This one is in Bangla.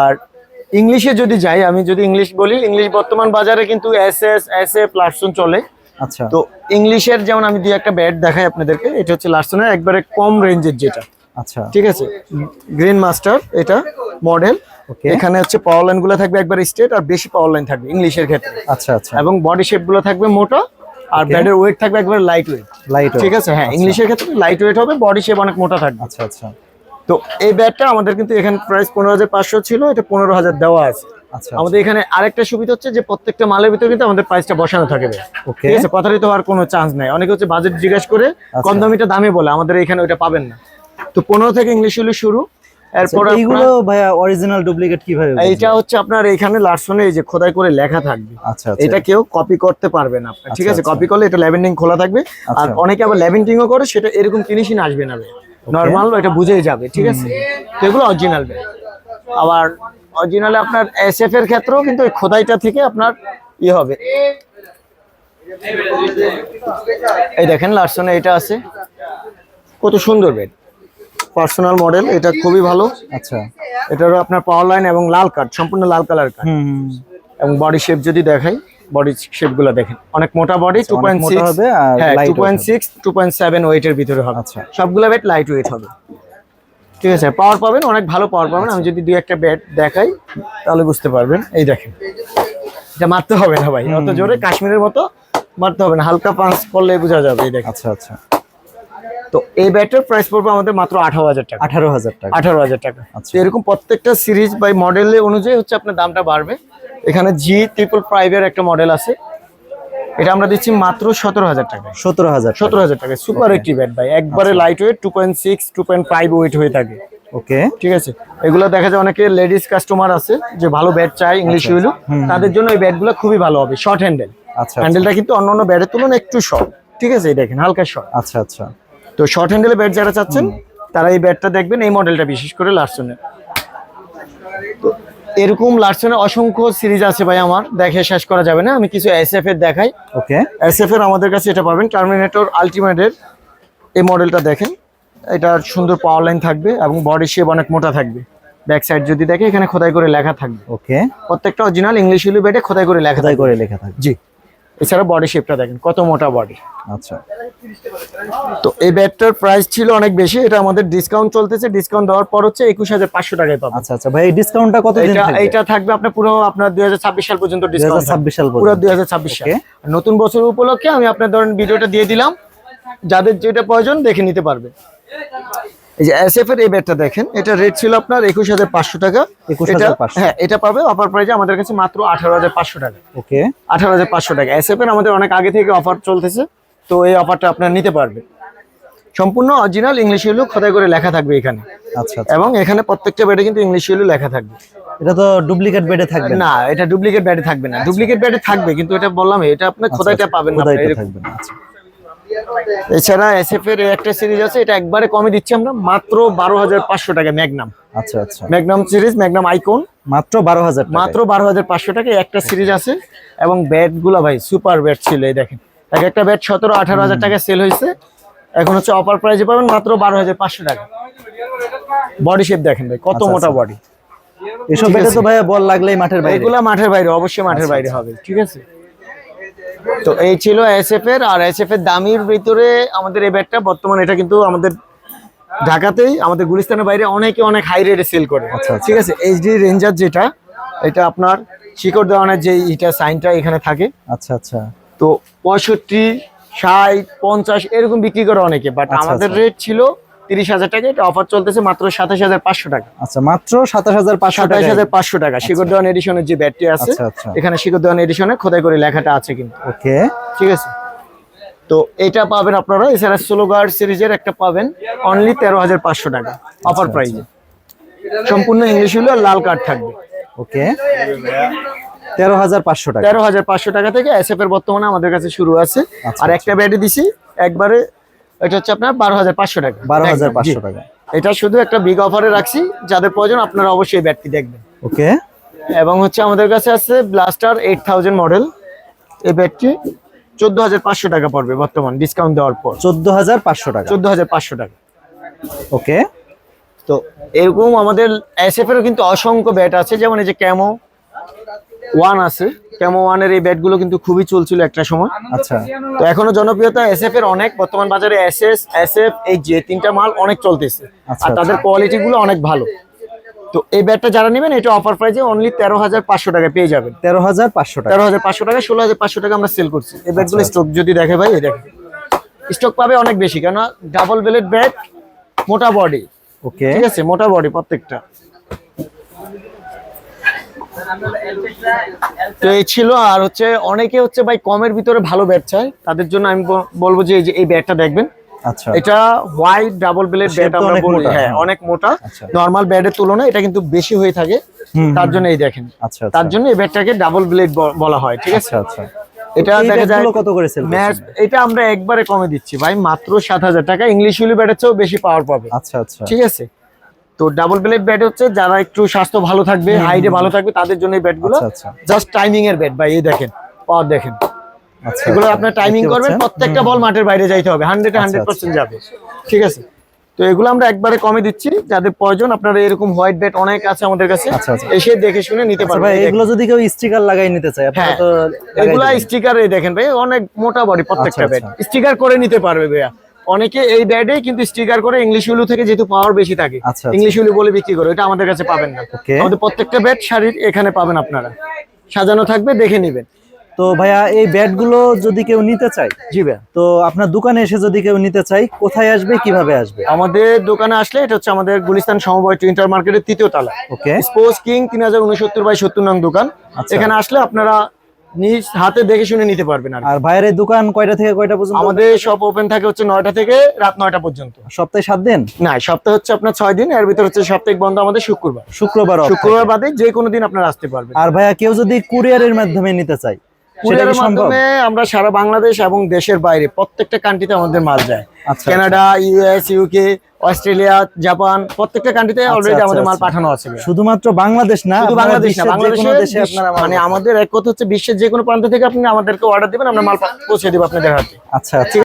আর ইংলিশে যদি যাই আমি যদি ইংলিশ বলি ইংলিশ বর্তমান বাজারে কিন্তু এস এস এস এ প্লাটসন চলে। আচ্ছা। তো ইংলিশের যেমন আমি দুই একটা ব্যাট দেখাই আপনাদেরকে এটা হচ্ছে লার্সনের একবারে কম রেঞ্জের যেটা। আচ্ছা। ঠিক আছে? গ্রিন মাস্টার এটা মডেল ওকে এখানে হচ্ছে পাওয়ার লাইনগুলো থাকবে একবার স্ট্রেট আর বেশি পাওয়ার লাইন থাকবে ইংলিশের ক্ষেত্রে। আচ্ছা আচ্ছা। এবং বডি শেপগুলো থাকবে মোটা আর. ব্যাটের ওয়েট থাকবে একবার লাইট ওয়েট লাইট ঠিক আছে? হ্যাঁ ইংলিশের ক্ষেত্রে লাইট ওয়েট হবে বডি শেপ অনেক মোটা থাকবে। আচ্ছা আচ্ছা। তো এই ব্যাগটা আমাদের কিন্তু এখানে প্রাইস পনেরো হাজার পাঁচশো ছিল এটা পনেরো হাজার দেওয়া আছে। আচ্ছা আমাদের এখানে আরেকটা সুবিধা হচ্ছে যে প্রত্যেকটা মালের ভিতরে কিন্তু আমাদের প্রাইসটা বসানো থাকে ঠিক আছে? প্রতারিত হওয়ার কোনো চান্স নাই। অনেকে হচ্ছে বাজেট জিজ্ঞাসা করে আচ্ছা। কম দামিটা দামে বলে আমাদের এখানে ওইটা পাবেন না। তো পনেরো থেকে ইংলিশ হলে শুরু। এরপর আচ্ছা, এইগুলো ভাইয়া অরিজিনাল ডুপ্লিকেট কীভাবে এইটা হচ্ছে আপনার এখানে লার্সনে এই যে খোদাই করে লেখা থাকবে। আচ্ছা আচ্ছা। এটা কেউ কপি করতে পারবে না। ঠিক আচ্ছা, আছে? আচ্ছা। কপি করলে এটা ল্যাভেন্ডিং খোলা থাকবে। আর আচ্ছা। অনেকে আবার ল্যাভেন্ডিংও করে সেটা এরকম ফিনিশিং আসবে না নর্মাল এটা বুঝেই যাবে ঠিক আছে? তো এগুলো অরিজিনাল ব্যাগ আবার অরিজিনালে আপনার এসএফ এর ক্ষেত্রেও কিন্তু ওই খোদাইটা থেকে আপনার ই হবে। এই দেখেন লার্সনে এটা আছে। কত সুন্দর বেড পার্সোনাল মডেল এটা খুবই ভালো। আচ্ছা। এটারও আপনার পাওয়ার লাইন এবং লাল কাঠ সম্পূর্ণ লাল কালার কাঠ হুম। এবং বডি শেপ যদি দেখাই বডি শেপগুলো দেখেন। অনেক মোটা বডি টু আচ্ছা, পয়েন্ট সিক্স হবে two point. Six two point seven ওয়েটের ভিতরে হবে। আচ্ছা। সবগুলো ব্যাট লাইট ওয়েট হবে। ঠিক আছে পাওয়ার পাবেন অনেক ভালো পাওয়ার পাবেন। আমি যদি দুই একটা ব্যাট দেখাই তাহলে বুঝতে পারবেন। এই দেখেন। এটা মারতে হবে না ভাই অত জোরে কাশ্মীরের মতো মারতে হবে না হালকা পাঁচ করলে বোঝা যাবে এই দেখেন। আচ্ছা আচ্ছা। তো এই ব্যাটের প্রাইস পড়বে আমাদের মাত্র আঠারো হাজার টাকা। আঠারো হাজার টাকা। আঠারো হাজার টাকা। আচ্ছা। এরকম প্রত্যেকটা সিরিজ বা মডেল অনুযায়ী হচ্ছে আপনার দামটা বাড়বে। এখানে জি ট্রিপল ফাইভের একটা মডেল আছে। এটা আমরা দিচ্ছি মাত্র সতেরো হাজার টাকা। সতেরো হাজার সতেরো হাজার টাকা। সুপার একটি ব্যাট ভাই। একবারে আচ্ছা। Light weight two point six two point five weight হয়ে থাকে। ওকে ঠিক আছে? এগুলো দেখা যায় অনেকে লেডিস কাস্টমার আছে যে ভালো ব্যাট চাই ইংলিশ আচ্ছা, হইল। তাদের জন্য এই ব্যাটগুলো খুবই ভালো হবে। শর্ট হ্যান্ডেল আচ্ছা হ্যান্ডেলটা কিন্তু অন্য অন্য ব্যাটের তুলনায় একটু শর্ট ঠিক আছে? এই দেখেন হালকা শর্ট আচ্ছা আচ্ছা। তো শর্ট হ্যান্ডেলের ব্যাট যারা চাচ্ছেন তারা এই ব্যাটটা দেখবেন এই মডেলটা বিশেষ করে লার্সনের তো এরকম লার্সনের অসংখ্য সিরিজ আছে ভাই আমার। দেখে শেষ করা যাবে না। আমি কিছু এসএফ এর দেখাই। ওকে। এসএফ এর আমাদের কাছে এটা পাবেন। টার্মিনেটর আলটিমেটের এই মডেলটা দেখেন। এটা সুন্দর পাওয়ার লাইন থাকবে এবং বডি শেপ অনেক মোটা থাকবে। ব্যাক সাইড যদি দেখে এখানে খোদাই করে লেখা থাকবে। ওকে। প্রত্যেকটা অরিজিনাল ইংলিশ ইউলি বেডে খোদাই করে লেখা খোদাই করে লেখা থাকবে। জি। এছাড়া বডি শেপটা দেখেন কত মোটা বডি আচ্ছা। তো এই ব্যাটটার প্রাইস ছিল অনেক বেশি এটা আমাদের ডিসকাউন্ট চলতেছে ডিসকাউন্ট দেওয়ার পর হচ্ছে একুশ হাজার পাঁচশো টাকায় পাবেন আচ্ছা আচ্ছা। ভাই এই ডিসকাউন্টটা কত দিন এটা থাকবে? থাকবে আপনার পুরো আপনার দু হাজার ছাব্বিশ সাল পর্যন্ত ডিসকাউন্ট 2026 সাল পুরো পর্যন্ত। দুই হাজার ছাব্বিশ সাল। নতুন বছর উপলক্ষে আমি আপনার ধরেন ভিডিওটা দিয়ে দিলাম। যাদের যেটা প্রয়োজন দেখে নিতে পারবে। এই যে এসএফ এর এই ব্যাটটা দেখেন এটা রেট ছিল আপনার একুশ হাজার পাঁচশো টাকা। এটা- হ্যাঁ এটা পাবে অফার প্রাইজে আমাদের কাছে মাত্র আঠারো হাজার পাঁচশো টাকা। ওকে। আঠারো হাজার পাঁচশো টাকা। এসএফ এর আমাদের অনেক আগে থেকে অফার চলতেছে তো এই অফারটা আপনার নিতে পারবে সম্পূর্ণ অরিজিনাল ইংলিশ ইউলু খোদাই করে লেখা থাকবে এখানে। আচ্ছা আচ্ছা। এবং এখানে প্রত্যেকটা ব্যাটে কিন্তু ইংলিশ ইউলু লেখা থাকবে। এটা তো ডুপ্লিকেট বেডে থাকবে না? এটা ডুপ্লিকেট ব্যাটে থাকবে না। ডুপ্লিকেট ব্যাটে থাকবে কিন্তু এটা বললাম এটা আপনার খোদাইটা পাবেন না। এরকম। থাকবে না আচ্ছা। এছাড়া এসএফ এর একটা সিরিজ আছে এটা একবারে কমে দিচ্ছি আমরা মাত্র বারো হাজার পাঁচশো টাকা ম্যাগনাম আচ্ছা আচ্ছা। ম্যাগনাম সিরিজ ম্যাগনাম আইকন মাত্র বারো হাজার মাত্র বারো হাজার পাঁচশো টাকা একটা সিরিজ আছে এবং ব্যাটগুলা ভাই সুপার ব্যাট ছিল এই দেখেন। এক একটা ব্যাট সতেরো আঠারো হাজার টাকা সেল হয়েছে। এখন হচ্ছে অফার প্রাইজে পাবেন মাত্র বারো হাজার পাঁচশো টাকা। বডি শেপ দেখেন ভাই কত আচ্ছা, মোটা আচ্ছা। বডি এসব ঠিক বেডে আছে। তো ভাইয়া বল লাগলেই মাঠের বাইরে। এগুলা মাঠের বাইরে অবশ্যই মাঠের বাইরে হবে ঠিক আছে? তো এই ছিল এসএফ এর আর এসএফ এর দামির ভিতরে আমাদের এই ব্যাটটা বর্তমানে এটা কিন্তু আমাদের ঢাকাতেই আমাদের গুলিস্তানের বাইরে অনেকে অনেক হাই রেটে সেল করে আচ্ছা, আচ্ছা। ঠিক আছে এইচডি রেঞ্জার যেটা এটা আপনার শিকড় দেওয়ানের যে ইটা সাইনটা এখানে থাকে আচ্ছা আচ্ছা তো পঁয়ষট্টি ষাট পঞ্চাশ এরকম বিক্রি করে অনেকে বাট আচ্ছা, আমাদের আচ্ছা। রেট ছিল তিরিশ হাজার টাকা এটা অফার চলতেছে মাত্র সাতাশ হাজার পাঁচশো টাকা। আচ্ছা মাত্র সাতাশ হাজার পাঁচশো সাতাশ হাজার পাঁচশো টাকা। শিকড় দেওয়ান এডিশনের যে ব্যাটটি আছে আচ্ছা আচ্ছা। এখানে শিকড় দেওয়ান এডিশনে খোদাই করে লেখাটা আছে কিন্তু। ওকে। ঠিক আছে? তো এটা পাবেন আপনারা এছাড়া সোলো গার্ড সিরিজের একটা পাবেন অনলি তেরো হাজার পাঁচশো টাকা অফার প্রাইজে সম্পূর্ণ ইংলিশ হলে লাল কার্ড থাকবে। ওকে। তেরো হাজার পাঁচশো টাকা। তেরো হাজার পাঁচশো টাকা থেকে এসএফ এর বর্তমানে আমাদের কাছে শুরু আছে। আচ্ছা, আর একটা ব্যাটে দিছি একবারে এটা হচ্ছে আপনার বারো হাজার পাঁচশো টাকা। বারো হাজার পাঁচশো টাকা। এটা শুধু একটা বিগ অফারে রাখছি যাদের প্রয়োজন আপনারা অবশ্যই ব্যাটটি দেখবেন। ওকে। এবং হচ্ছে আমাদের কাছে আছে ব্লাস্টার এইট থাউজেন্ড মডেল এই ব্যাটটি চোদ্দ হাজার পাঁচশো টাকা পড়বে বর্তমান ডিসকাউন্ট দেওয়ার পর। চোদ্দ হাজার পাঁচশো টাকা। চোদ্দ হাজার পাঁচশো টাকা। ওকে। তো এরকম আমাদের এসএফ এরও কিন্তু অসংখ্য ব্যাট আছে যেমন এই যে ক্যামো ওয়ান আছে। ক্যামো ওয়ানের এই ব্যাটগুলো কিন্তু খুবই চলছিল একটা সময়। আচ্ছা। তো এখনও জনপ্রিয়তা এসএফ এর অনেক। বর্তমান বাজারে এসএস এসএফ এই যে তিনটা মাল অনেক চলতেছে। আচ্ছা, আর তাদের কোয়ালিটি গুলো অনেক ভালো। তো এই ব্যাটটা যারা নেবেন এটা অফার প্রাইসে অনলি তেরো হাজার পাঁচশো টাকা পেয়ে যাবেন। তেরো হাজার পাঁচশো টাকা। তেরো হাজার পাঁচশো টাকা ষোলো হাজার পাঁচশো টাকা আমরা সেল করছি। এই ব্যাটগুলো আচ্ছা, স্টক যদি দেখে ভাই এই দেখে স্টক পাবে অনেক বেশি কেন ডাবল বেলেট ব্যাট মোটা বডি ওকে ঠিক আছে মোটা বডি প্রত্যেকটা। তো এই ছিল আর হচ্ছে অনেকে হচ্ছে ভাই কমের ভিতরে ভালো ব্যাট চায়। তাদের জন্য আমি বলব যে এই ব্যাটটা দেখবেন। আচ্ছা। এটা হোয়াইট ডাবল ব্লেড ব্যাট আমরা বলি। হ্যাঁ। অনেক মোটা। আচ্ছা। ব্যাটের তুলনায় এটা কিন্তু বেশি হয়ে থাকে। তার জন্য এই দেখেন। আচ্ছা তার জন্য এই ব্যাটটাকে ডাবল ব্লেড বলা হয় ঠিক আছে? আচ্ছা আচ্ছা। এটা এই দেখা যায় কত করে সেল ম্যাচ এটা আমরা একবারে কমে দিচ্ছি। ভাই মাত্র সাত হাজার টাকা। ইংলিশ ব্যাটের চেয়েও বেশি পাওয়ার পাবে। আচ্ছা আচ্ছা। ঠিক আছে? তো ডাবল ব্লেড ব্যাট হচ্ছে যারা একটু স্বাস্থ্য ভালো থাকবে হাইটে ভালো থাকবে তাদের জন্য এই ব্যাটগুলো। জাস্ট টাইমিং এর ব্যাট ভাই এই দেখেন পাওয়ার দেখেন আচ্ছা এগুলো আচ্ছা। আপনার টাইমিং করবেন প্রত্যেকটা বল মাঠের বাইরে যাইতে হবে হান্ড্রেড হান্ড্রেড পার্সেন্ট যাবে ঠিক আছে তো এগুলো আমরা একবারে কমে দিচ্ছি যাদের প্রয়োজন আপনারা এরকম হোয়াইট ব্যাট অনেক আছে আমাদের কাছে আচ্ছা। এসে দেখে শুনে নিতে পারবেন ভাই এগুলো যদি কেউ স্টিকার লাগাই নিতে চায় আপনারা হ্যাঁ তো এগুলা দিবেন। স্টিকার দেখেন ভাই অনেক মোটা বডি প্রত্যেকটা ব্যাট। স্টিকার করে নিতে পারবে ভাইয়া অনেকে এই ব্যাটে কিন্তু স্টিকার করে ইংলিশ উলু থেকে যেহেতু পাওয়ার বেশি থাকে আচ্ছা, আচ্ছা। ইংলিশ উলু বলে বিক্রি করে এটা আমাদের কাছে পাবেন না। আমাদের প্রত্যেকটা ব্যাড শাড়ির এখানে পাবেন আপনারা। সাজানো থাকবে দেখে নেবেন। তো ভাইয়া এই ব্যাটগুলো যদি কেউ নিতে চায় জি ভাইয়া। তো আপনার দোকানে এসে যদি কেউ নিতে চায় কোথায় আসবে কীভাবে আসবে? আমাদের দোকানে আসলে এটা হচ্ছে আমাদের গুলিস্তান সমবায় ইন্টার মার্কেটের তৃতীয় তলা। ওকে স্পোর্টস কিং তিন হাজার উনসত্তর বাই সত্তর নং দোকান। আচ্ছা। এখানে আসলে আপনারা নিজ হাতে দেখে শুনে নিতে পারবেন আর ভাইয়ের এই দোকান কয়টা থেকে কয়টা পর্যন্ত? আমাদের সব ওপেন থাকে হচ্ছে নয়টা থেকে রাত নয়টা পর্যন্ত। সপ্তাহে সাত দিন? না সপ্তাহে হচ্ছে আপনার ছয় দিন এর ভিতর হচ্ছে সপ্তাহে বন্ধ আমাদের শুক্রবার। শুক্রবার শুক্রবার বাদে যে কোনো দিন আপনারা আসতে পারবেন। আর ভাইয়া কেউ যদি কুরিয়ারের মাধ্যমে নিতে চায় কুরিয়ারের মাধ্যমে আমরা সারা বাংলাদেশ এবং দেশের বাইরে প্রত্যেকটা কান্ট্রিতে আমাদের মাল যায়। আচ্ছা, Canada US UK Australia Japan প্রত্যেকটা কান্ট্রিতে অলরেডি আচ্ছা, আমাদের মাল আচ্ছা। পাঠানো আছে শুধুমাত্র বাংলাদেশ না শুধু বাংলাদেশ না বাংলাদেশে দেশে আপনারা মানে আমাদের এক কথা হচ্ছে বিশ্বের যে কোনো প্রান্ত থেকে আপনি আমাদেরকে অর্ডার দিবেন আমরা মাল পৌঁছে দেবো আপনাদের হাতে। আচ্ছা আচ্ছা।